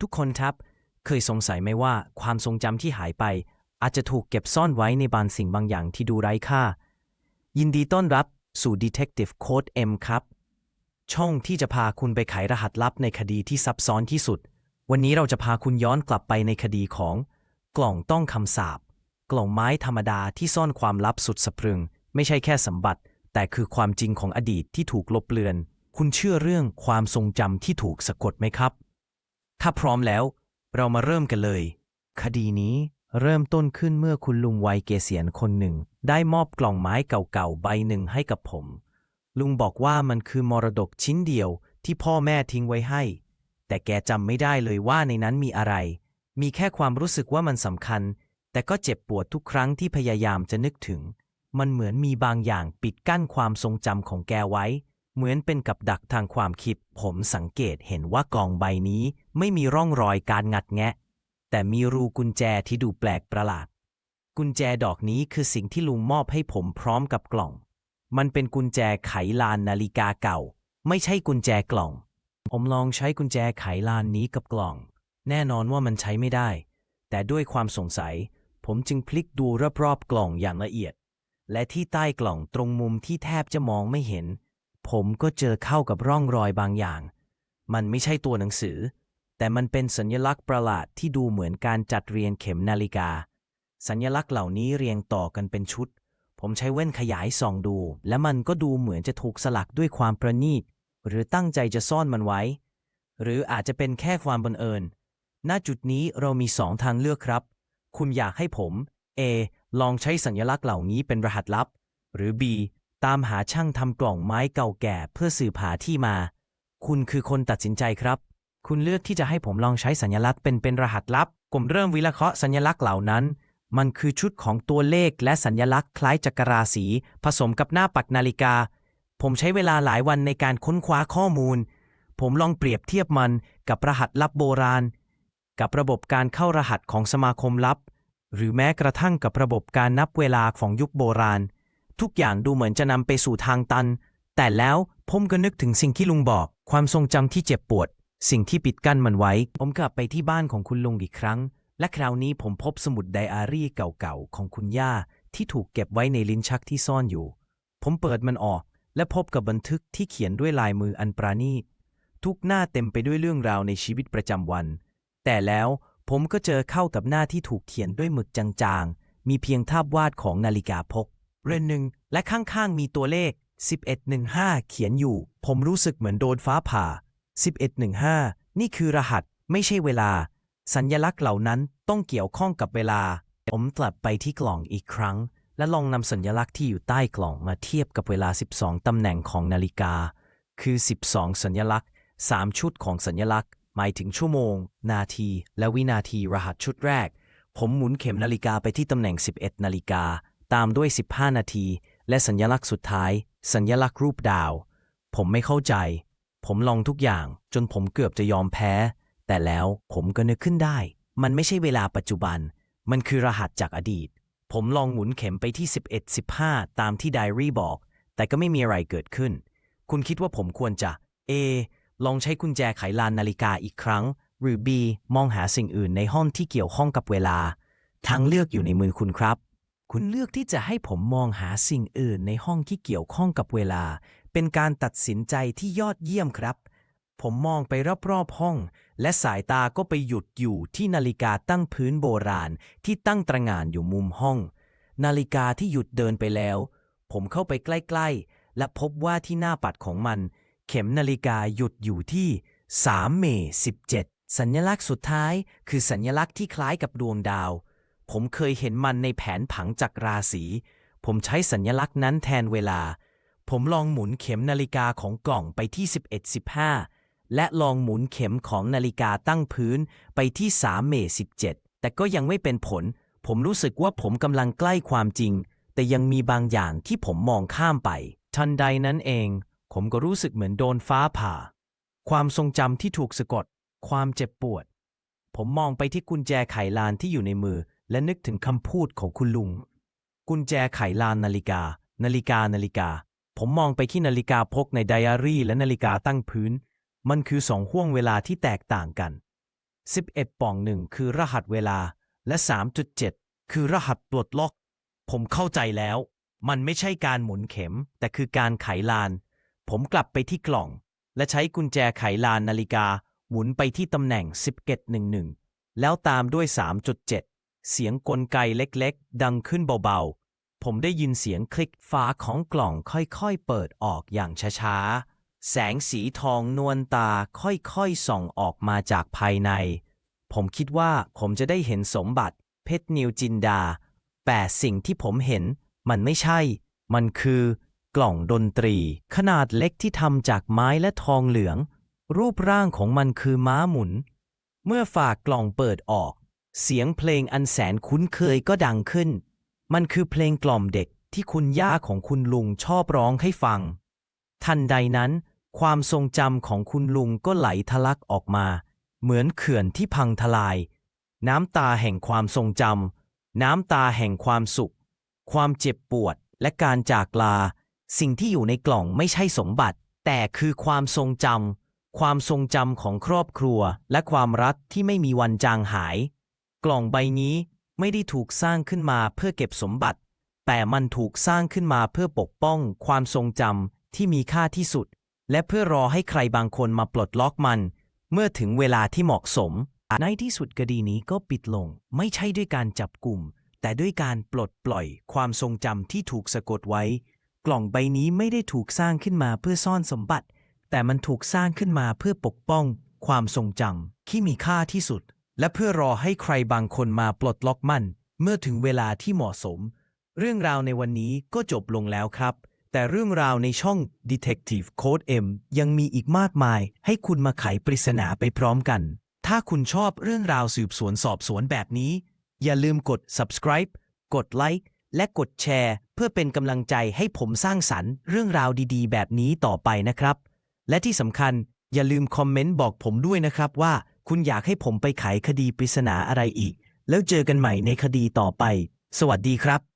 ทุกคนครับ เคยสงสัยไหมว่าความทรงจำที่หายไป อาจจะถูกเก็บซ่อนไว้ในบางสิ่งบางอย่างที่ดูไร้ค่า ยินดีต้อนรับสู่ Detective Code M ครับ ช่องที่จะพาคุณไปไขรหัสลับในคดีที่ซับซ้อนที่สุด วันนี้เราจะพาคุณย้อนกลับไปในคดีของ กล่องต้องคำสาปกล่องไม้ธรรมดาที่ซ่อนความลับสุดสะพรึง ไม่ใช่แค่สมบัติ แต่คือความจริงของอดีตที่ถูกลบเลือน คุณเชื่อเรื่องความทรงจำที่ถูกสะกดไหมครับ ถ้าพร้อมแล้ว เรามาเริ่มกันเลย คดีนี้เริ่มต้นขึ้นเมื่อคุณลุงวัยเกษียณคนหนึ่ง ได้มอบกล่องไม้เก่าๆใบหนึ่งให้กับผม ลุงบอกว่ามันคือมรดกชิ้นเดียวที่พ่อแม่ทิ้งไว้ให้ แต่แกจำไม่ได้เลยว่าในนั้นมีอะไร มีแค่ความรู้สึกว่ามันสำคัญ แต่ก็เจ็บปวดทุกครั้งที่พยายามจะนึกถึง มันเหมือนมีบางอย่างปิดกั้นความทรงจำของแกไว้ เหมือนเป็นกับดักทางความคิด ผมสังเกตเห็นว่ากล่องใบนี้ไม่มีร่องรอยการงัดแงะ แต่มีรูกุญแจที่ดูแปลกประหลาด กุญแจดอกนี้คือสิ่งที่ลุงมอบให้ผมพร้อมกับกล่อง มันเป็นกุญแจไขลานนาฬิกาเก่า ไม่ใช่กุญแจกล่อง ผมลองใช้กุญแจไขลานนี้กับกล่อง แน่นอนว่ามันใช้ไม่ได้ แต่ด้วยความสงสัย ผมจึงพลิกดูรอบๆกล่องอย่างละเอียด และที่ใต้กล่องตรงมุมที่แทบจะมองไม่เห็น ผมก็เจอเข้ากับร่องรอยบางอย่าง มันไม่ใช่ตัวหนังสือ แต่มันเป็นสัญลักษณ์ประหลาดที่ดูเหมือนการจัดเรียงเข็มนาฬิกา สัญลักษณ์เหล่านี้เรียงต่อกันเป็นชุด ผมใช้แว่นขยายส่องดู และมันก็ดูเหมือนจะถูกสลักด้วยความประณีต หรือตั้งใจจะซ่อนมันไว้ หรืออาจจะเป็นแค่ความบังเอิญ ณ จุดนี้เรามีสองทางเลือกครับ คุณอยากให้ผม A ลองใช้สัญลักษณ์เหล่านี้เป็นรหัสลับ หรือ B ตามหาช่างทำกล่องไม้เก่าแก่เพื่อสืบหาที่มา คุณคือคนตัดสินใจครับ คุณเลือกที่จะให้ผมลองใช้สัญลักษณ์เป็นเป็นรหัสลับ ผมเริ่มวิเคราะห์สัญลักษณ์เหล่านั้น มันคือชุดของตัวเลขและสัญลักษณ์คล้ายจักรราศี ผสมกับหน้าปักนาฬิกา ผมใช้เวลาหลายวันในการค้นคว้าข้อมูล ผมลองเปรียบเทียบมันกับรหัสลับโบราณ กับระบบการเข้ารหัสของสมาคมลับ หรือแม้กระทั่งกับระบบการนับเวลาของยุคโบราณ ทุกอย่างดูเหมือนจะนำไปสู่ทางตัน แต่แล้วผมก็นึกถึงสิ่งที่ลุงบอก ความทรงจำที่เจ็บปวด สิ่งที่ปิดกั้นมันไว้ ผมกลับไปที่บ้านของคุณลุงอีกครั้ง และคราวนี้ผมพบสมุดไดอารี่เก่าๆของคุณย่า ที่ถูกเก็บไว้ในลิ้นชักที่ซ่อนอยู่ ผมเปิดมันออก และพบกับบันทึกที่เขียนด้วยลายมืออันปราณีตทุกหน้าเต็มไปด้วยเรื่องราวในชีวิตประจำวัน แต่แล้วผมก็เจอเข้ากับหน้าที่ถูกเขียนด้วยหมึกจางๆ มีเพียงภาพวาดของนาฬิกาพก เรือนหนึ่งและข้างๆมีตัวเลข 1115 เขียนอยู่ ผมรู้สึกเหมือนโดนฟ้าผ่า 1115 นี่คือรหัสไม่ใช่เวลา สัญญลักษณ์เหล่านั้นต้องเกี่ยวข้องกับเวลา ผมกลับไปที่กล่องอีกครั้ง และลองนำสัญลักษณ์ที่อยู่ใต้กล่องมาเทียบกับเวลา 12 ตำแหน่งของนาฬิกา คือ 12 สัญลักษณ์ 3 ชุดของสัญลักษณ์ หมายถึงชั่วโมง นาที และวินาทีรหัสชุดแรก ผมหมุนเข็มนาฬิกาไปที่ตำแหน่ง 11 นาฬิกา ตามด้วย 15 นาที และสัญลักษณ์สุดท้าย สัญลักษณ์รูปดาว ผมไม่เข้าใจ ผมลองทุกอย่าง จนผมเกือบจะยอมแพ้ แต่แล้วผมก็นึกขึ้นได้ มันไม่ใช่เวลาปัจจุบัน มันคือรหัสจากอดีต ผมลองหมุนเข็มไปที่ 11 15 ตามที่ไดอารี่บอก แต่ก็ไม่มีอะไรเกิดขึ้น คุณคิดว่าผมควรจะ A ลองใช้กุญแจไขลานนาฬิกาอีกครั้ง หรือ B มองหาสิ่งอื่นในห้องที่เกี่ยวข้องกับเวลา ทางเลือกอยู่ในมือคุณครับ คุณเลือกที่จะให้ผมมองหาสิ่งอื่นในห้องที่เกี่ยวข้องกับเวลา เป็นการตัดสินใจที่ยอดเยี่ยมครับ ผมมองไปรอบๆห้อง และสายตาก็ไปหยุดอยู่ที่นาฬิกาตั้งพื้นโบราณที่ตั้งตระหง่านอยู่มุมห้อง นาฬิกาที่หยุดเดินไปแล้ว ผมเข้าไปใกล้ๆ และพบว่าที่หน้าปัดของมัน เข็มนาฬิกาหยุดอยู่ที่ 3 เมษ17 สัญลักษณ์สุดท้าย คือสัญลักษณ์ที่คล้ายกับดวงดาว ผมเคยเห็นมันในแผนผังจักรราศี ผมใช้สัญลักษณ์นั้นแทนเวลา ผมลองหมุนเข็มนาฬิกาของกล่องไปที่ 11.15 และลองหมุนเข็มของนาฬิกาตั้งพื้นไปที่ 3 เมษ17 แต่ก็ยังไม่เป็นผล ผมรู้สึกว่าผมกำลังใกล้ความจริง แต่ยังมีบางอย่างที่ผมมองข้ามไป ทันใดนั้นเอง ผมก็รู้สึกเหมือนโดนฟ้าผ่า ความทรงจำที่ถูกสะกด ความเจ็บปวด ผมมองไปที่กุญแจไขลานที่อยู่ในมือ และนึกถึงคำพูดของคุณลุง กุญแจไขลานนาฬิกา นาฬิกานาฬิกา ผมมองไปที่นาฬิกาพกในไดอารี่ และนาฬิกาตั้งพื้น มันคือสองห่วงเวลาที่แตกต่างกัน 11ป่องหนึ่งคือรหัสเวลา และ 3.7 คือรหัสปลดล็อก ผมเข้าใจแล้ว มันไม่ใช่การหมุนเข็ม แต่คือการไขลาน ผมกลับไปที่กล่อง และใช้กุญแจไขลานนาฬิกาหมุนไปที่ตำแหน่ง 1111 แล้วตามด้วย 3.7 เสียงกลไกเล็กๆ ดังขึ้นเบาๆ ผมได้ยินเสียงคลิกฝาของกล่องค่อยๆ เปิดออกอย่างช้าๆ แสงสีทองนวลตาค่อยๆ ส่องออกมาจากภายใน ผมคิดว่าผมจะได้เห็นสมบัติ เพชรนิวจินดา แต่สิ่งที่ผมเห็นมันไม่ใช่ มันคือกล่องดนตรี ขนาดเล็กที่ทำจากไม้และทองเหลือง รูปร่างของมันคือม้าหมุน เมื่อฝากกล่องเปิดออก เสียงเพลงอันแสนคุ้นเคยก็ดังขึ้น มันคือเพลงกล่อมเด็กที่คุณย่าของคุณลุงชอบร้องให้ฟัง ทันใดนั้น ความทรงจำของคุณลุงก็ไหลทะลักออกมา เหมือนเขื่อนที่พังทลาย น้ำตาแห่งความทรงจำน้ำตาแห่งความสุข ความเจ็บปวดและการจากลา สิ่งที่อยู่ในกล่องไม่ใช่สมบัติ แต่คือความทรงจำความทรงจำของครอบครัวและความรักที่ไม่มีวันจางหาย กล่องใบนี้ไม่ได้ถูกสร้างขึ้นมาเพื่อเก็บสมบัติ แต่มันถูกสร้างขึ้นมาเพื่อปกป้องความทรงจำที่มีค่าที่สุด และเพื่อรอให้ใครบางคนมาปลดล็อกมัน เมื่อถึงเวลาที่เหมาะสม ในที่สุดคดีนี้ก็ปิดลง ไม่ใช่ด้วยการจับกลุ่ม แต่ด้วยการปลดปล่อยความทรงจำที่ถูกสะกดไว้ กล่องใบนี้ไม่ได้ถูกสร้างขึ้นมาเพื่อซ่อนสมบัติ แต่มันถูกสร้างขึ้นมาเพื่อปกป้อง ความทรงจำที่มีค่าที่สุด และเพื่อรอให้ใครบางคนมาปลดล็อกมัน เมื่อถึงเวลาที่เหมาะสม เรื่องราวในวันนี้ก็จบลงแล้วครับ แต่เรื่องราวในช่อง Detective Code M ยังมีอีกมากมาย ให้คุณมาไขปริศนาไปพร้อมกัน ถ้าคุณชอบเรื่องราวสืบสวนสอบสวนแบบนี้ อย่าลืมกด subscribe กดไลค์และกดแชร์ เพื่อเป็นกำลังใจให้ผมสร้างสรรค์เรื่องราวดีๆ แบบนี้ต่อไปนะครับ และที่สำคัญอย่าลืมคอมเมนต์บอกผมด้วยนะครับว่า คุณอยากให้ผมไปไขคดีปริศนาอะไรอีก แล้วเจอกันใหม่ในคดีต่อไป สวัสดีครับ